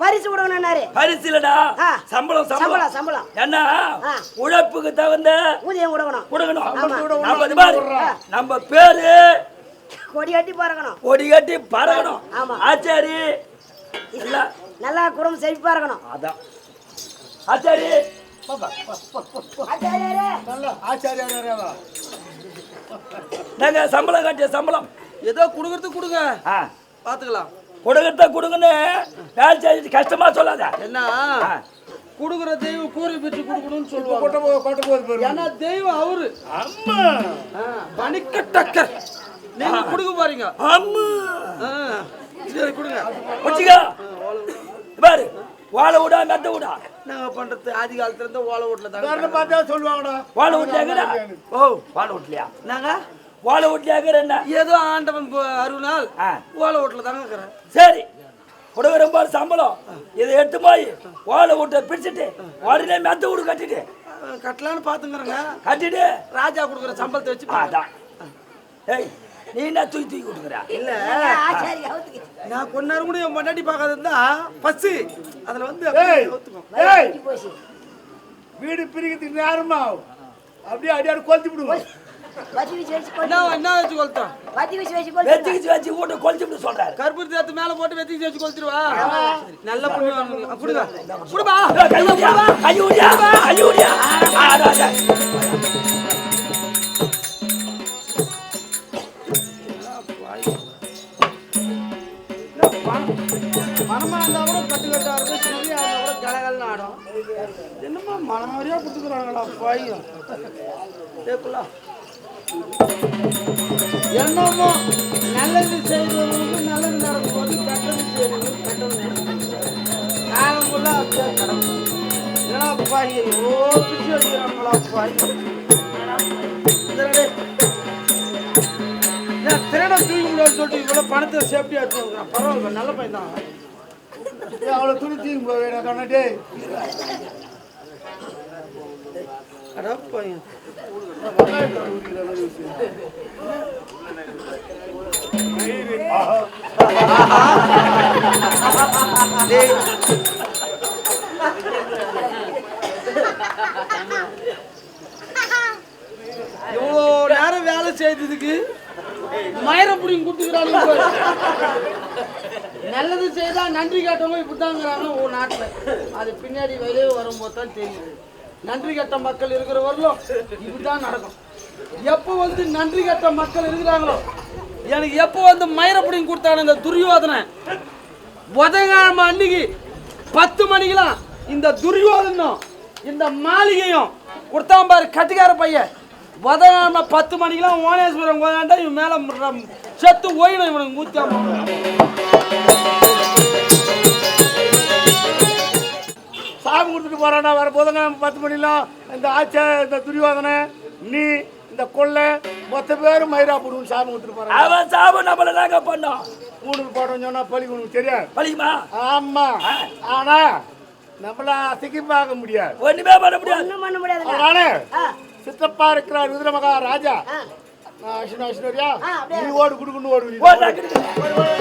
பரிசு கொடுக்கணும்னாரு பரிசு இல்லடா ஆ. சம்பளம் சம்பளம். சம்பளம் சம்பளம். என்ன? ஆ. உழைப்புக்கு தகுந்த ஊதியம் கொடுக்கணும். கொடுக்கணும். நம்ம பாரு நம்ம பேரு கொடி கட்டி பறக்கணும். கொடி கட்டி பறக்கணும். ஆமா. ஆச்சாரி. இல்ல நல்லா குடும்பம் செழிப்பா இருக்கணும் அதான். ஆச்சாரி. ஆச்சாரியாரே, நல்ல ஆச்சாரியாரா நாங்க சம்பளம் கட்டிய சம்பளம்? ஏதோ கொடுக்கறது கொடுங்க. ஆ. பாத்துக்கலாம் கொடுக்கறத கொடுங்கன்னு வேலை செஞ்சு கஷ்டமா சொல்லாத. என்ன. குடுக்குற தெய்வம் கூறி பெற்று கொடுக்கணும்னு சொல்லுவாங்க. கொட்ட போ கொட்ட போது பாரு ஏன்னா தெய்வம் அவரு. அம்மா. பணிக்க டக்கர் நீங்க கொடுக்க போறீங்க. ஆமா ஆ, சரி கொடுங்க. வச்சுக்கோ. பாரு வாழை விடா. மெத்த விடா. நாங்க பண்றது? ஆதி காலத்துல இருந்து ஓலை வீட்டுல தாங்க பார்த்தா சொல்லுவாங்கடா. வாழை வீட்லையாக்குறா ஓ வாழை வீட்லையா நாங்க வாழை வீட்லையாக்குற என்ன? ஏதோ ஆண்டவன் அருள்நாள் ஆ. ஓலை வீட்டுல தாங்க இருக்கிறேன். சரி. கொடுக்குற பாரு சம்பளம். இதை எடுத்து போய் வாழை வீட்டை பிடிச்சிட்டு உடனே மெத்த வீடு கட்டிட்டு. கட்டலான்னு பாத்துங்கிறேங்க. கட்டிட்டு. ராஜா கொடுக்குற சம்பளத்தை வச்சு. அதான். ஏய் நீ என்ன தூக்கி தூக்கி கொடுக்குற? இல்ல. நான் கொஞ்ச நேரம் கூட என் பொண்டாட்டி பார்க்காத இருந்தா பஸ் அதுல வந்து. வீடு பிரிக்கிறதுக்கு நேரமா ஆகும். அப்படியே அடியாடு கொளுத்தி விடுவோம். என்ன என்ன வச்சு கொளுத்தோம். வெத்திக்கிச்சு வச்சு சொல்றாரு. கருப்பூர் மேல போட்டு வெத்தி வச்சு கொளுத்திடுவா? சரி, நல்ல கொடுங்க கொடுப்பா மனமா இருந்தா கூட கட்டு கட்டா இருக்கும் சிறியா இருந்தா கூட கலகலன்னு ஆடும் என்னமா மனம் மாதிரியா கொடுத்துக்கிறாங்களா பாயும் கேட்கல என்னமோ நல்லது செய்தவங்களுக்கு நல்லது நடக்கும்போது கெட்டது செய்தவங்களுக்கு கெட்டது நடக்கும் காலம் அப்படியே கிடக்கும் என்னடா பாய் ஓ பிச்சு அடிக்கிறாங்களா பாய் திருட தூக்கி முடியாது சொல்லிட்டு பணத்தை சேஃப்டியா எடுத்துக்கிறான் பரவாயில்ல நல்ல பையன் தான் ஏய், அவ்வளவு துணி தூக்கி போக வேணாம் இவ்வளோ நேரம் வேலை செய்ததுக்கு மயிர புடிங்க கொடுத்துக்கிறாங்க நல்லது செய்தா நன்றி கேட்டவங்க இப்படிதாங்கிறாங்க உன் நாட்டில். அது பின்னாடி வெளியே வரும்போது தான் தெரியுது. நன்றி கெட்ட மக்கள் இருக்கிற வரலும் இப்படிதான் நடக்கும். எப்போ வந்து நன்றி கெட்ட மக்கள் இருக்கிறாங்களோ? எனக்கு எப்போ வந்து மயிரை கொடுத்தாங்க இந்த துரியோதனை? புதன்கிழமை அன்னைக்கு பத்து மணிக்கெல்லாம் இந்த துரியோதனும் இந்த மாளிகையும் கொடுத்தான் பாரு கட்டிக்கார பையன். புதன்கிழமை பத்து மணிக்கெல்லாம் ஓனேஸ்வரம் கோதாண்டா இவன் மேலே செத்து ஓயினும் இவனுக்கு ஊத்தாம போதுங்க பத்து மணிலாம் இந்த ஆச்சை இந்த துரியோதனை நீ இந்த கொள்ளை மொத்த பேரும் மயிரா போடுவோம் சாமி கொடுத்துட்டு போறான் அவன் சாபம் நம்மள நாங்க பண்ணோம். மூணு போட்டோம் சொன்னா பழி உனக்கு தெரியாது பழிக்குமா? ஆமா. ஆனா நம்மள அசைக்கி பார்க்க முடியாது. ஒண்ணுமே பண்ண முடியாது. ஒண்ணும் பண்ண முடியாதுங்க. அதனால சித்தப்பா இருக்கிறார் விதுர மகா ராஜா. ஆ, அப்படியே. நீ ஓடு குடுக்குன்னு ஓடு